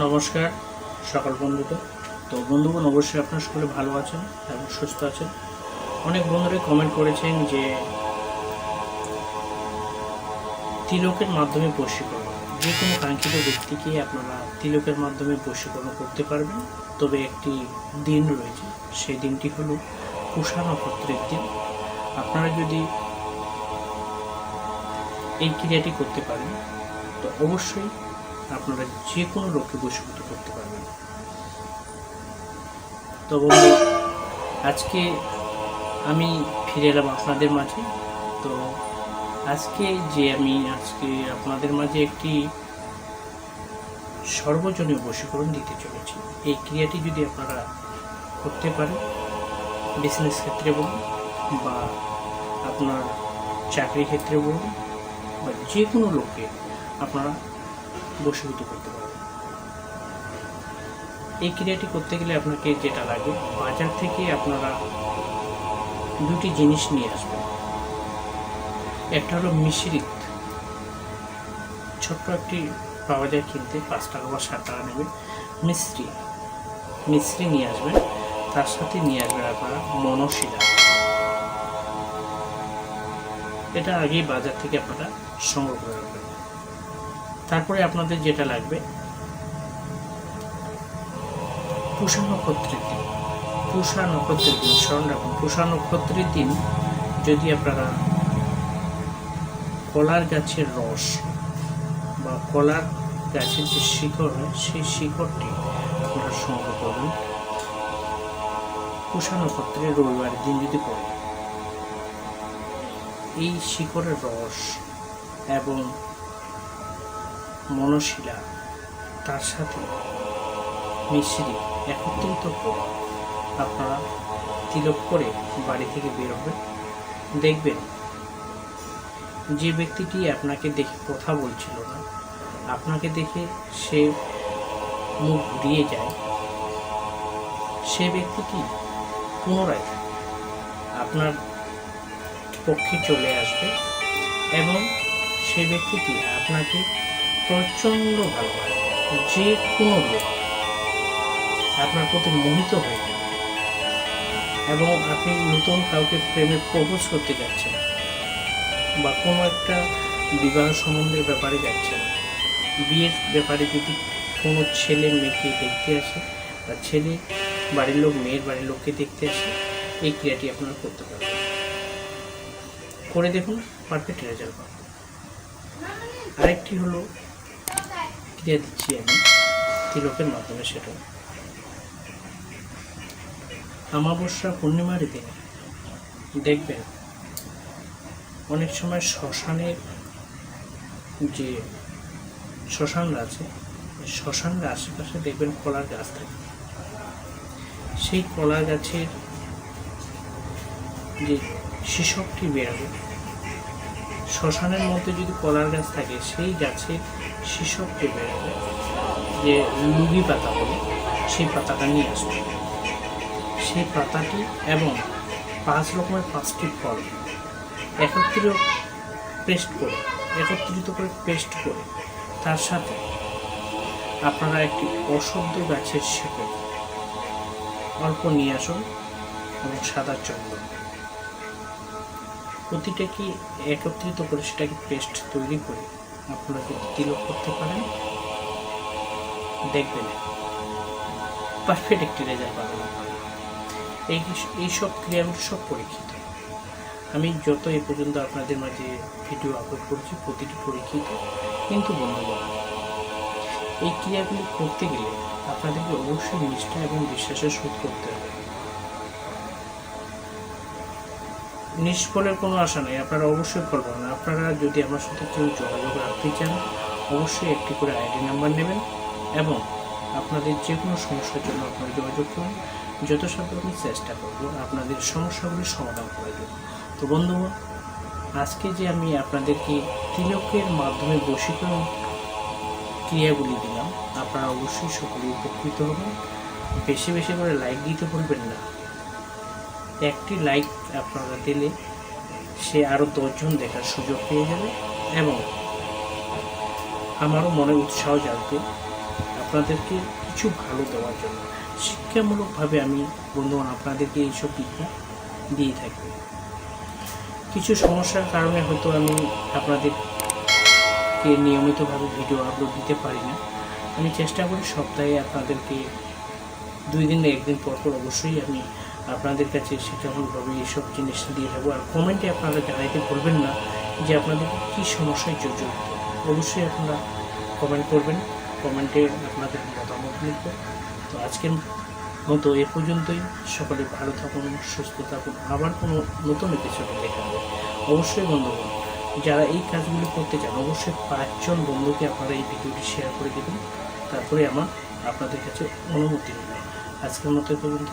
নমস্কার, সকল বন্ধুদের তো বন্ধুগণ, অবশ্যই আপনার সকলে ভালো আছেন এবং সুস্থ আছেন। অনেক বন্ধুরা কমেন্ট করেছেন যে, তিলকের মাধ্যমে বশীকরণ। যে কোনো কাঙ্ক্ষিত ব্যক্তিকে আপনারা তিলকের মাধ্যমে বশীকরণ করতে পারবেন। তবে একটি দিন রয়েছে, সেই দিনটি হলো পুষা নক্ষত্রের দিন। আপনারা যদি এই ক্রিয়াটি করতে পারেন, তো অবশ্যই আপনারা যে কোনো রোগকে বশীভূত করতে পারবেন। তো আজকে আমি ফিরে এলাম আপনাদের মাঝে। তো আজকে যে আমি, আজকে আপনাদের মাঝে একটি সর্বজনীয় বশীকরণ দিতে চলেছি। এই ক্রিয়াটি যদি আপনারা করতে পারেন বিজনেস ক্ষেত্রে বলুন বা আপনার চাকরি ক্ষেত্রে বলুন বা যে কোনো লোকে আপনারা বশীভূত করতে পারবেন এই ক্রিয়াটি করতে গেলে আপনাকে যেটা লাগে, বাজার থেকে আপনারা দুটি জিনিস নিয়ে আসবেন। একটা হলো মিশ্রিত। ছোট্ট একটি পাওয়া যায় কিনতে, পাঁচ টাকা বা সাত টাকা নেবেন মিশ্রি। মিশ্রি নিয়ে আসবেন। তার সাথে নিয়ে আসবেন আপনারা মনশিলা। এটা আগেই বাজার থেকে আপনারা সংগ্রহ করে তারপরে আপনাদের যেটা লাগবে। পুষা নক্ষত্রের দিন পুষা নক্ষত্রের দিন, স্মরণ রাখুন, পুষা নক্ষত্রের দিন যদি আপনারা কলার গাছের রস বা কলার গাছের যে শিকড় হয়, সেই শিকড়টি আপনারা সংগ্রহ করবেন পুষা নক্ষত্রের রবিবার দিন যদি পড়ে, এই শিকড়ের রস এবং মনশিলা, তার সাথে মিশ্রি একত্রিত আপনারা তিলক করে বাড়ি থেকে বেরোবেন দেখবেন যে ব্যক্তিটি আপনাকে দেখে কথা বলছিল না, আপনাকে দেখে সে মুখ ঘুরিয়ে যায়, সে ব্যক্তিটি পুনরায় আপনার পক্ষে চলে আসবে এবং সে ব্যক্তিটি আপনাকে প্রচণ্ড ভালোবাসে, যে কোনো লোক আপনার প্রতি মোহিত হয়ে যাবে। এবং আপনি নতুন কাউকে প্রেমে প্রপোজ করতে যাচ্ছেন বা কোনো একটা বিবাহ সম্বন্ধের ব্যাপারে যাচ্ছেন বিয়ের ব্যাপারে যদি কোনো ছেলে মেয়েকে দেখতে আসে, বা ছেলে বাড়ির লোক, মেয়ের বাড়ির লোককে দেখতে আসে, এই ক্রিয়াটি আপনারা করতে পারবেন। করে দেখুন পারফেক্ট রেজাল্ট আরেকটি হলো ক্রিয়া দিচ্ছি আমি তিলকের মাধ্যমে সেটা। আমাবস্যা পূর্ণিমার দিনে দেখবেন অনেক সময় শ্মশানের যে শ্মশানরা আছে, শ্মশানের আশেপাশে দেখবেন কলার গাছ থাকে। সেই কলা গাছের যে শিশকটি বেরোবে শ্মশানের মধ্যে যদি কলার গাছ থাকে, সেই গাছের শিশকটি বেরোবে যে লুগি পাতা বলে, সেই পাতাটা নিয়ে আসবে। সেই পাতাটি এবং পাঁচ রকমের পাঁচটি ফল একত্রিত পেস্ট করে, একত্রিত করে পেস্ট করে, তার সাথে আপনারা একটি অশুদ্ধ গাছের শিকড় অল্প নিয়ে আসুন এবং সাদা চন্দন। প্রতিটাকে একত্রিত করে সেটাকে পেস্ট তৈরি করে আপনারা যদি তিলক করতে পারেন? দেখবেন। পারফেক্ট একটি রেজাল্ট পাবেন এই এইসব ক্রিয়াগুলো সব পরীক্ষিত। আমি যত এ পর্যন্ত আপনাদের মাঝে ভিডিও আপলোড করেছি, প্রতিটি পরীক্ষিত। কিন্তু বন্ধুগণ, এই ক্রিয়াগুলি করতে গেলে আপনাদেরকে অবশ্যই নিষ্ঠা এবং বিশ্বাসের শোধ করতে হবে। নিষ্ফলের কোনো আশা নেই, আপনারা অবশ্যই পাবেন। আপনারা যদি আমার সাথে কেউ যোগাযোগ রাখতে চান, অবশ্যই একটি করে আইডি নাম্বার নেবেন এবং আপনাদের যে কোনো সমস্যার জন্য আপনারা যোগাযোগ করুন। যথাসাধ্য আমি চেষ্টা করব আপনাদের সমস্যাগুলির সমাধান করে জন্য। তো বন্ধুগণ, আজকে যে আমি আপনাদেরকে তিলকের মাধ্যমে বশীকরণ ক্রিয়াগুলি দিলাম, আপনারা অবশ্যই সকলে উপকৃত হবেন। বেশি বেশি করে লাইক দিতে ভুলবেন না। একটি লাইক আপনারা দিলে সে আরও দশজন দেখার সুযোগ পেয়ে যাবে এবং আমারও মনে উৎসাহ জাগবে আপনাদেরকে কিছু ভালো দেওয়ার জন্য। শিক্ষামূলকভাবে আমি বন্ধুগণ আপনাদেরকে এইসব বিদ্যা দিয়ে থাকি। কিছু সমস্যার কারণে হয়তো আমি আপনাদেরকে নিয়মিতভাবে ভিডিও আপলোড দিতে পারি না আমি চেষ্টা করি সপ্তাহে আপনাদেরকে দুই দিন একদিন পর পর অবশ্যই আমি আপনাদের কাছে শিক্ষামূলকভাবে এইসব জিনিস দিয়ে থাকব আর কমেন্টে আপনারা জানাইতে ভুলবেন না যে আপনাদের কী সমস্যায় জড়িত অবশ্যই আপনারা কমেন্ট করবেন। কমেন্টে আপনাদের মতামত লিখবেন তো আজকের মতো এ পর্যন্তই। সকলে ভালো থাকুন, সুস্থ থাকুন। আবার কোনো নতুন এপিসোডে দেখা হবে অবশ্যই বন্ধুগণ, যারা এই কাজগুলি করতে চান, অবশ্যই পাঁচজন বন্ধুকে আপনারা এই ভিডিওটি শেয়ার করে দেবেন। তারপরে আমার আপনাদের কাছে অনুমতি নেবে। আজকের মতো এ পর্যন্ত